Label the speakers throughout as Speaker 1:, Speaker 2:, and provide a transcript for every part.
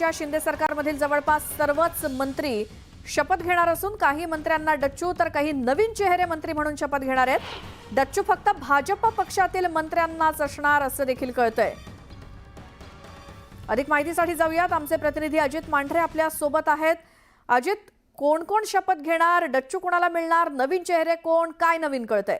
Speaker 1: महायुतीच्या शिंदे सरकारमधील जवळपास सर्वच मंत्री शपथ घेणार असून काही मंत्र्यांना डच्चू तर काही नवीन चेहरे मंत्री म्हणून शपथ घेणार आहेत. डच्चू फक्त भाजप पक्षातील मंत्र्यांनाच असणार असं देखील कळतंय. अधिक माहितीसाठी जाऊयात. आमचे प्रतिनिधी अजित मांढरे आपल्यासोबत आहेत. अजित कोण कोण शपथ घेणार? डच्चू कोणाला मिळणार? नवीन चेहरे कोण? काय नवीन कळतंय?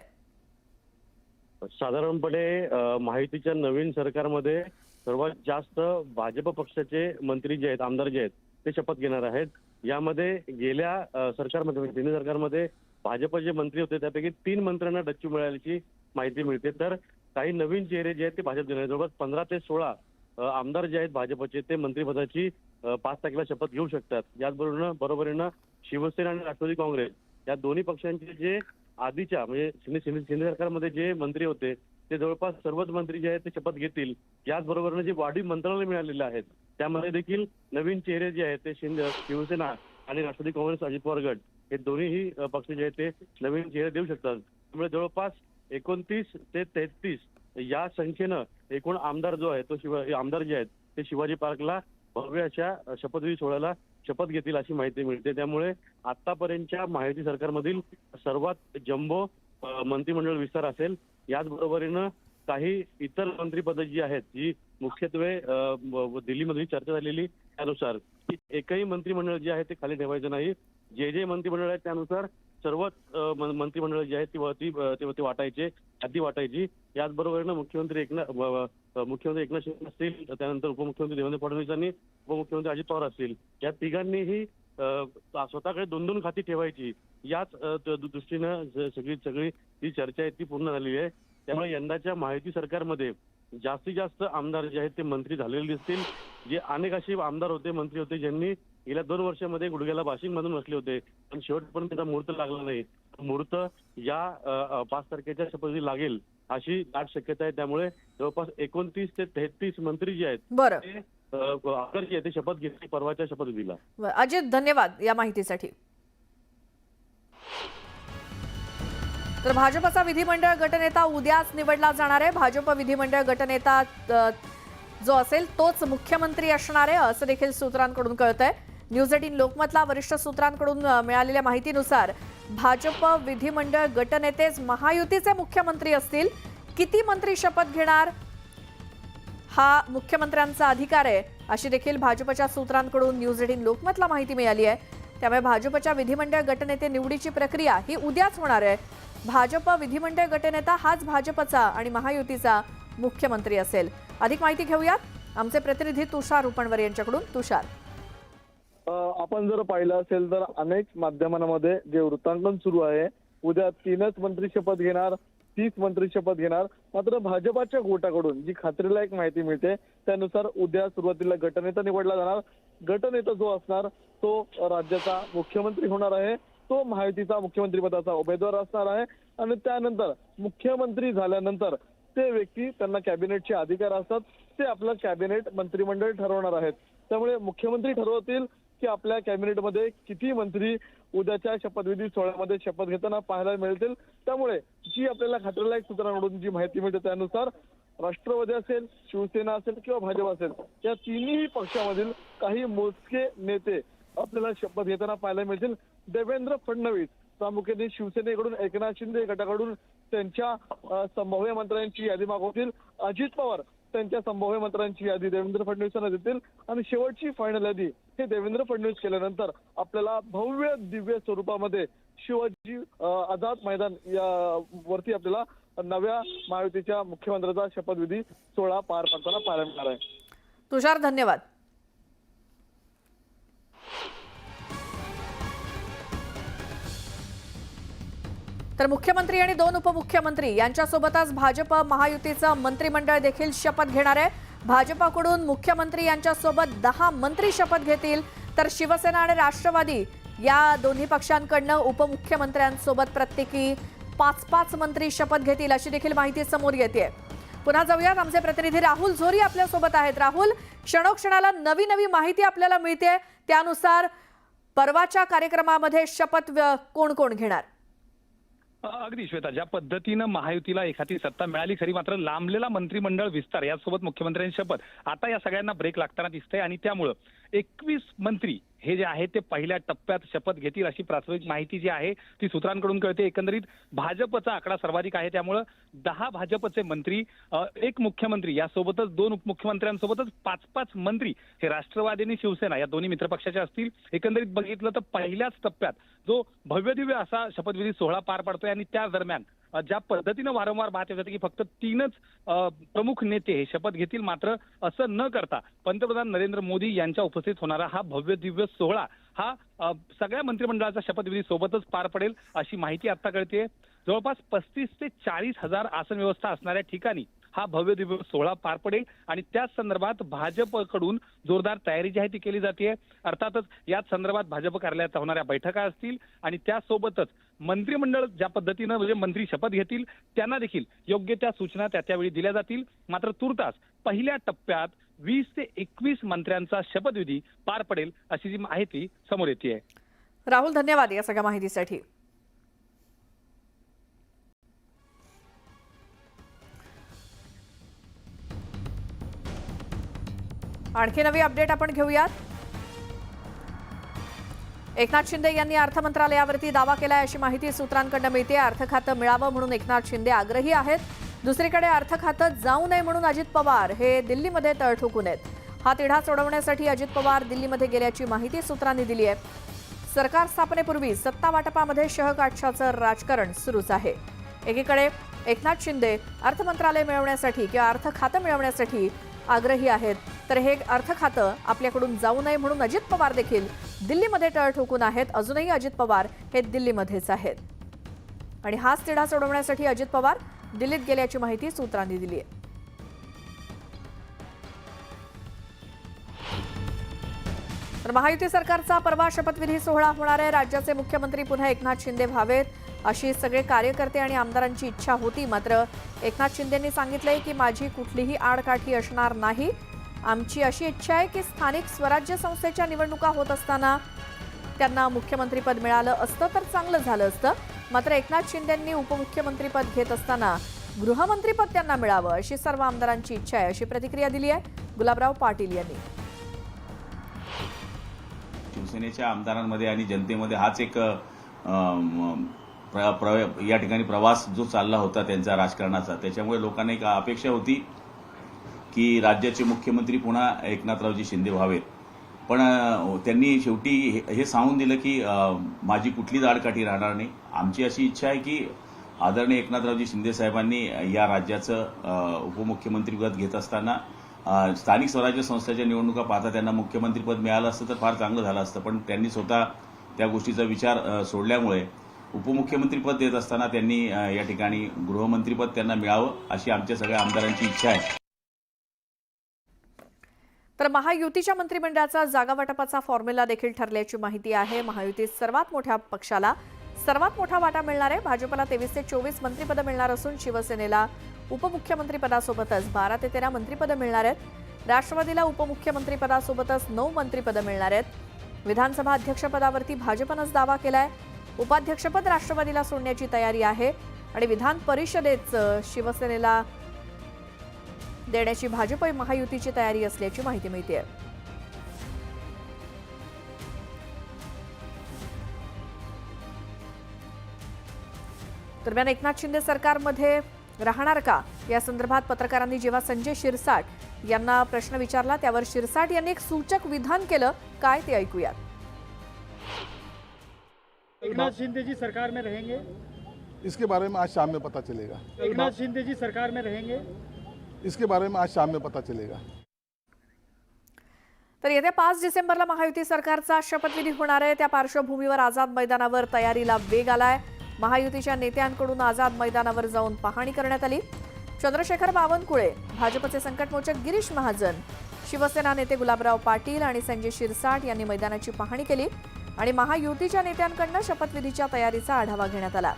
Speaker 2: साधारणपणे माहितीच्या नवीन सरकारमध्ये सर्वात जास्त भाजप पक्षाचे मंत्री जे आहेत आमदार जे आहेत ते शपथ घेणार आहेत. यामध्ये गेल्या सरकारमध्ये म्हणजे तिन्ही सरकारमध्ये भाजप जे मंत्री होते त्यापैकी तीन मंत्र्यांना डच्चू मिळाल्याची माहिती मिळते. तर काही नवीन चेहरे जे आहेत ते भाजप घेणार जवळपास पंधरा ते सोळा आमदार जे आहेत भाजपचे ते मंत्रिपदाची पाच तारखेला शपथ घेऊ शकतात. याचबरोबर बरोबरीनं शिवसेना आणि राष्ट्रवादी काँग्रेस या दोन्ही पक्षांचे जे आधीच्या म्हणजे शिंदे शिंदे शिंदे सरकारमध्ये जे मंत्री होते ते जवळपास सर्वच मंत्री जे आहेत ते शपथ घेतील. याचबरोबर जे वाढीव मंत्रालय मिळालेले आहेत त्यामध्ये देखील नवीन चेहरे जे आहेत ते शिंदे शिवसेना आणि राष्ट्रवादी काँग्रेस अजित पवार गट हे दोन्हीही पक्ष जे आहेत ते नवीन चेहरे देऊ शकतात. त्यामुळे जवळपास एकोणतीस ते तेहतीस या संख्येनं एकूण आमदार जो आहे तो शिवा आमदार जे आहेत ते शिवाजी पार्कला भव्य अशा शपथविधी सोहळ्याला शपथ घेतील अशी माहिती मिळते. त्यामुळे आतापर्यंतच्या माहिती सरकारमधील सर्वात जम्बो मंत्रिमंडळ विस्तार असेल याचबरोबरीनं काही इतर मंत्रिपद जी आहेत जी मुख्यत्वे दिल्लीमध्ये चर्चा झालेली त्यानुसार एकही मंत्रिमंडळ जे आहे ते खाली ठेवायचं नाही. जे जे मंत्रिमंडळ आहेत त्यानुसार सर्वच मंत्रिमंडळ जी आहेत ती ती वाटायचे यादी वाटायची. याचबरोबरीनं मुख्यमंत्री एकनाथ मुख्यमंत्री एकनाथ शिंदे असतील त्यानंतर उपमुख्यमंत्री देवेंद्र फडणवीस आणि उपमुख्यमंत्री अजित पवार असतील. या तिघांनीही स्वतःकडे दोन दोन खाती ठेवायची. याच दृष्टीनं सगळी सगळी जी चर्चा आहे ती पूर्ण झालेली आहे. त्यामुळे यंदाच्या माहिती सरकारमध्ये जास्तीत जास्त आमदार जे आहेत ते मंत्री झालेले दिसतील. जे अनेक असे आमदार होते मंत्री होते ज्यांनी गेल्या दोन वर्षामध्ये गुडघ्याला बाशिंग बांधून बसले होते. पण शेवटपर्यंत त्याचा मुहूर्त लागला नाही. मुहूर्त या पाच तारखेच्या शपथी लागेल अशी दाट शक्यता आहे. त्यामुळे जवळपास एकोणतीस ते तेहतीस मंत्री जे आहेत ते अ, आमदार शपथ घेतली परवाच्या शपथविधीला
Speaker 1: अजित धन्यवाद या माहितीसाठी. तर भाजपचा विधिमंडळ गटनेता उद्याच निवडला जाणार आहे. भाजप विधिमंडळ गटनेता जो असेल तोच मुख्यमंत्री असणार आहे असं देखील सूत्रांकडून कळतंय. न्यूज एटीन लोकमतला वरिष्ठ सूत्रांकडून मिळालेल्या माहितीनुसार भाजप विधिमंडळ गटनेतेच महायुतीचे मुख्यमंत्री असतील. किती मंत्री शपथ घेणार? हा मुख्यमंत्र्यांचा अधिकार आहे अशी देखील भाजपच्या सूत्रांकडून न्यूज एटीन लोकमतला माहिती मिळाली आहे. त्यामुळे भाजपच्या विधिमंडळ गटनेते निवडीची प्रक्रिया ही उद्याच होणार आहे. भाजप विधिमंडळ गटनेता हाच भाजपचा आणि महायुतीचा मुख्यमंत्री असेल. अधिक माहिती घेऊयात. आमचे प्रतिनिधी तुषार रुपणवर यांच्याकडून. तुषार.
Speaker 3: आपण जर पाहिलं असेल तर अनेक माध्यमांमध्ये जे वृत्तांकन सुरू आहे उद्या तीनच मंत्री शपथ घेणार तीस मंत्री शपथ घेणार. मात्र भाजपाच्या गोटाकडून जी खात्रीलायक माहिती मिळते त्यानुसार उद्या सुरुवातीला गटनेता निवडला जाणार. गटनेता जो असणार तो राज्याचा मुख्यमंत्री होणार आहे. तो महायुतीचा मुख्यमंत्री पदाचा उमेदवार असणार आहे. आणि त्यानंतर मुख्यमंत्री झाल्यानंतर ते व्यक्ती त्यांना कॅबिनेटचे अधिकार असतात. ते आपलं कॅबिनेट मंत्रिमंडळ ठरवणार आहेत. त्यामुळे मुख्यमंत्री ठरवतील की आपल्या कॅबिनेटमध्ये किती मंत्री उद्याच्या शपथविधी सोहळ्यामध्ये शपथ घेताना पाहायला मिळतील. त्यामुळे जी आपल्याला खात्रीलायक सूत्रांकडून जी माहिती मिळते त्यानुसार राष्ट्रवादी असेल शिवसेना असेल किंवा भाजप असेल या तिन्ही पक्षामधील काही मोजके नेते आपल्याला शपथ घेताना पाहायला मिळतील. देवेंद्र फडणवीस प्रामुख्याने शिवसेनेकडून एकनाथ शिंदे गटाकडून त्यांच्या संभाव्य मंत्र्यांची यादी मागवतील. अजित पवार त्यांच्या संभाव्य मंत्र्यांची यादी देवेंद्र फडणवीसांना देतील. आणि शेवटची फायनल यादी हे देवेंद्र फडणवीस केल्यानंतर आपल्याला भव्य दिव्य स्वरूपामध्ये शिवाजी आझाद मैदान या वरती आपल्याला नव्या महायुतीच्या मुख्यमंत्र्याचा शपथविधी सोहळा पार पडताना पाहायला मिळणार आहे.
Speaker 1: तुषार धन्यवाद. तर मुख्यमंत्री आणि दोन उपमुख्यमंत्री यांच्यासोबतच भाजप महायुतीचं मंत्रिमंडळ देखील शपथ घेणार आहे. भाजपाकडून मुख्यमंत्री यांच्यासोबत दहा मंत्री शपथ घेतील. तर शिवसेना आणि राष्ट्रवादी या दोन्ही पक्षांकडनं उपमुख्यमंत्र्यांसोबत प्रत्येकी पाच पाच मंत्री शपथ घेतील अशी देखील माहिती समोर येते पुन्हा जाऊयात. आमचे प्रतिनिधी राहुल झोरी आपल्यासोबत आहेत. राहुल क्षणोक्षणाला नवी नवी माहिती आपल्याला मिळते त्यानुसार परवाच्या कार्यक्रमामध्ये शपथ व्य- कोण कोण घेणार?
Speaker 4: अगदी श्वेता ज्या पद्धतीनं महायुतीला एखादी सत्ता मिळाली खरी मात्र लांबलेला मंत्रिमंडळ विस्तार यासोबत मुख्यमंत्र्यांची शपथ. आता या सगळ्यांना ब्रेक लागताना दिसतंय आणि त्यामुळं एकवीस मंत्री हे जे आहे ते पहिल्या टप्प्यात शपथ घेतील अशी प्राथमिक माहिती जी आहे ती सूत्रांकडून कळते. एकंदरीत भाजपचा आकडा सर्वाधिक आहे त्यामुळं दहा भाजपचे मंत्री एक मुख्यमंत्री यासोबतच दोन उपमुख्यमंत्र्यांसोबतच पाच पाच मंत्री हे राष्ट्रवादी आणि शिवसेना या दोन्ही मित्रपक्षाचे असतील. एकंदरीत बघितलं तर पहिल्याच टप्प्यात जो भव्यदिव्य असा शपथविधी सोहळा पार पडतोय आणि त्या दरम्यान ज्या पद्धतीनं वारंवार बात येत की फक्त तीनच प्रमुख नेते हे शपथ घेतील मात्र असं न करता पंतप्रधान नरेंद्र मोदी यांच्या उपस्थित होणारा हा भव्य दिव्य सोहळा हा सगळ्या मंत्रिमंडळाचा शपथविधी सोबतच पार पडेल अशी माहिती आता कळते जवळपास पस्तीस ते चाळीस हजार आसन व्यवस्था असणाऱ्या ठिकाणी हा भव्य दिव्य सोहळा पार पडेल. आणि त्याच संदर्भात भाजपकडून जोरदार तयारी जी आहे ती केली जाते अर्थातच याच संदर्भात भाजप कार्यालयात होणाऱ्या बैठका असतील आणि त्यासोबतच मंत्रिमंडळ ज्या पद्धतीनं म्हणजे मंत्री शपथ घेतील त्यांना देखील योग्य त्या सूचना त्या त्यावेळी दिल्या जातील. मात्र तुर्तास पहिल्या टप्प्यात वीस ते एकवीस मंत्र्यांचा शपथविधी पार पडेल अशी जी माहिती समोर येते
Speaker 1: राहुल धन्यवाद या सगळ्या माहितीसाठी. आणखी नवी अपडेट आपण घेऊयात. एकनाथ शिंदे यांनी अर्थ मंत्रालयावरती दावा केलाय अशी माहिती सूत्रांकडून मिळते अर्थ खातं मिळावं म्हणून एकनाथ शिंदे आग्रही आहेत. दुसरीकडे अर्थ खातं जाऊ नये म्हणून अजित पवार हे दिल्लीमध्ये तळ ठोकून आहेत. हा तिढा सोडवण्यासाठी अजित पवार दिल्लीमध्ये गेल्याची माहिती सूत्रांनी दिली आहे. सरकार स्थापनेपूर्वी सत्ता वाटपामध्ये शहकाठशाचं राजकारण सुरूच आहे. एकीकडे एकनाथ शिंदे अर्थ मंत्रालय मिळवण्यासाठी किंवा अर्थ खातं मिळवण्यासाठी आग्रही आहेत. तर हे अर्थ खातं आपल्याकडून जाऊ नये म्हणून अजित पवार देखील दिल्लीमध्ये टळ ठोकून आहेत. अजूनही अजित पवार हे दिल्लीमध्येच आहेत. आणि हाच तिढा सोडवण्यासाठी अजित पवार दिल्लीत गेल्याची माहिती सूत्रांनी दिली आहे. तर महायुती सरकारचा परवा शपथविधी सोहळा होणार आहे. राज्याचे मुख्यमंत्री पुन्हा एकनाथ शिंदे व्हावेत अशी सगळे कार्यकर्ते आणि आमदारांची इच्छा होती. मात्र एकनाथ शिंदेंनी सांगितलंय की माझी कुठलीही आडकाठी असणार नाही. आमची अशी इच्छा आहे की स्थानिक स्वराज्य संस्थेच्या निवडणुका होत असताना त्यांना मुख्यमंत्रीपद मिळालं असतं तर चांगलं झालं असतं. मात्र एकनाथ शिंदेंनी उपमुख्यमंत्रीपद घेत असताना गृहमंत्रीपद त्यांना मिळावं अशी सर्व आमदारांची इच्छा आहे अशी प्रतिक्रिया दिली आहे. गुलाबराव पाटील यांनी.
Speaker 5: शिवसेनेच्या आमदारांमध्ये आणि जनतेमध्ये हाच एक प्र, प्र, या ठिकाणी प्रवास जो चालला होता त्यांचा राजकारणाचा त्याच्यामुळे लोकांना एक अपेक्षा होती. की राज्याचे मुख्यमंत्री पुन्हा एकनाथरावजी शिंदे व्हावेत. पण त्यांनी शेवटी हे- हे सांगून दिलं की माझी कुठलीच आडकाठी राहणार नाही. आमची अशी इच्छा आहे की आदरणीय एकनाथरावजी शिंदे साहेबांनी या राज्याचं उपमुख्यमंत्रीपद घेत असताना स्थानिक स्वराज्य संस्थेच्या निवडणुका पाहता त्यांना मुख्यमंत्रीपद मिळालं असतं तर फार चांगलं झालं असतं. पण त्यांनी स्वतः त्या गोष्टीचा विचार सोडल्यामुळे उपमुख्यमंत्रीपद देत असताना त्यांनी या ठिकाणी गृहमंत्रीपद त्यांना मिळावं अशी आमच्या सगळ्या आमदारांची इच्छा आहे.
Speaker 1: तर महायुतीच्या मंत्रिमंडळाचा जागावाटपाचा फॉर्म्युला देखील ठरल्याची माहिती आहे. महायुतीत सर्वात मोठ्या पक्षाला सर्वात मोठा वाटा मिळणार आहे. भाजपला तेवीस ते चोवीस मंत्रिपदं मिळणार असून शिवसेनेला उपमुख्यमंत्रीपदासोबतच बारा ते तेरा मंत्रिपदं मिळणार आहेत. राष्ट्रवादीला उपमुख्यमंत्रीपदासोबतच नऊ मंत्रिपदं मिळणार आहेत. विधानसभा अध्यक्षपदावरती भाजपनंच दावा केलाय. उपाध्यक्षपद राष्ट्रवादीला सोडण्याची तयारी आहे आणि विधान परिषदेचं शिवसेनेला देण्याची भाजप महायुतीची तयारी असल्याची माहिती मिळते दरम्यान एकनाथ शिंदे सरकारमध्ये राहणार का? या संदर्भात पत्रकारांनी जेव्हा संजय शिरसाट यांना प्रश्न विचारला त्यावर शिरसाट यांनी एक सूचक विधान केलं. काय ते ऐकूयात.
Speaker 6: एकनाथ शिंदे जी सरकार में रहेंगे?
Speaker 7: इसके बारे में आज शाम में पता चलेगा।
Speaker 6: एकनाथ शिंदे जी सरकार में रहेंगे?
Speaker 7: इसके बारे में आज शाम में पता चलेगा।
Speaker 1: तर येत्या पाच डिसेंबरला महायुती सरकारचा शपथविधी होणार आहे. त्या पार्श्वभूमीवर आझाद मैदानावर तयारीला वेग आलाय. महायुतीच्या नेत्यांकडून आझाद मैदानावर जाऊन पाहणी करण्यात आली. चंद्रशेखर बावनकुळे भाजपचे संकटमोचक गिरीश महाजन शिवसेना नेते गुलाबराव पाटील आणि संजय शिरसाट यांनी मैदानाची पाहणी केली आणि महायुतीच्या नेत्यांकडनं शपथविधीच्या तयारीचा आढावा घेण्यात आला.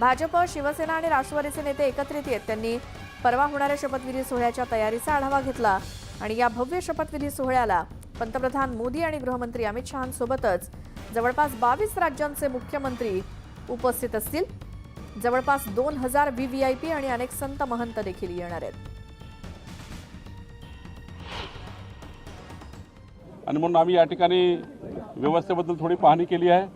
Speaker 1: भाजप शिवसेना आणि राष्ट्रवादीचे नेते एकत्रित येत त्यांनी परवा होणाऱ्या शपथविधी सोहळ्याच्या तयारीचा आढावा घेतला आणि या भव्य शपथविधी सोहळ्याला पंतप्रधान मोदी आणि गृहमंत्री अमित शहांसोबतच जवळपास बावीस राज्यांचे मुख्यमंत्री उपस्थित असतील. जवळपास दोन हजार व्हीव्हीआयपी आणि अनेक संत महंत देखील येणार आहेत.
Speaker 8: आणि म्हणून आम्ही या ठिकाणी व्यवस्थेबद्दल थोडी पाहणी केली आहे.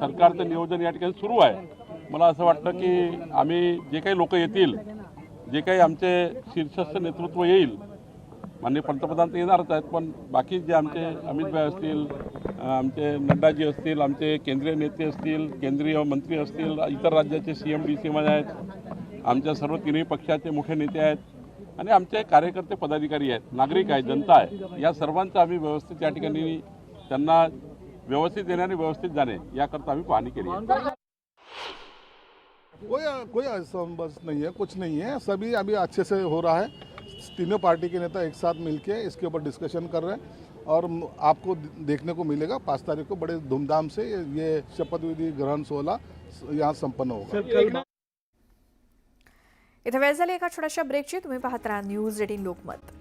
Speaker 8: सरकारचं नियोजन या ठिकाणी सुरू आहे. मला असं वाटतं की आम्ही जे काही लोक येतील जे काही आमचे शीर्षस्थ नेतृत्व येईल माननीय पंतप्रधान तर येणारच आहेत पण बाकी जे आमचे अमित भाई असतील आमचे नड्डाजी असतील आमचे केंद्रीय नेते असतील केंद्रीय मंत्री असतील इतर राज्याचे C M D C M आहेत आमच्या सर्व तिन्ही पक्षाचे मोठे नेते आहेत आणि आमचे कार्यकर्ते पदाधिकारी आहेत नागरिक आहेत जनता आहे. या सर्वांचं आम्ही व्यवस्थित या ठिकाणी त्यांना व्यवस्थित येणे आणि व्यवस्थित जाणे याकरता आम्ही पाहणी केली
Speaker 7: कोई कोई असंबस नहीं है कुछ नहीं है। सभी अभी अच्छे से हो रहा है। तीनों पार्टी के नेता एक साथ मिलके इसके ऊपर डिस्कशन कर रहे हैं और आपको देखने को मिलेगा। पाँच तारीख को बड़े धूमधाम से ये- ये शपथ विधि ग्रहण सोहला यहाँ संपन्न होगा।
Speaker 1: इथे वेळ झाली एका छोट्याशा ब्रेकची तुम्ही पाहत राहा न्यूज़ एटीन लोकमत।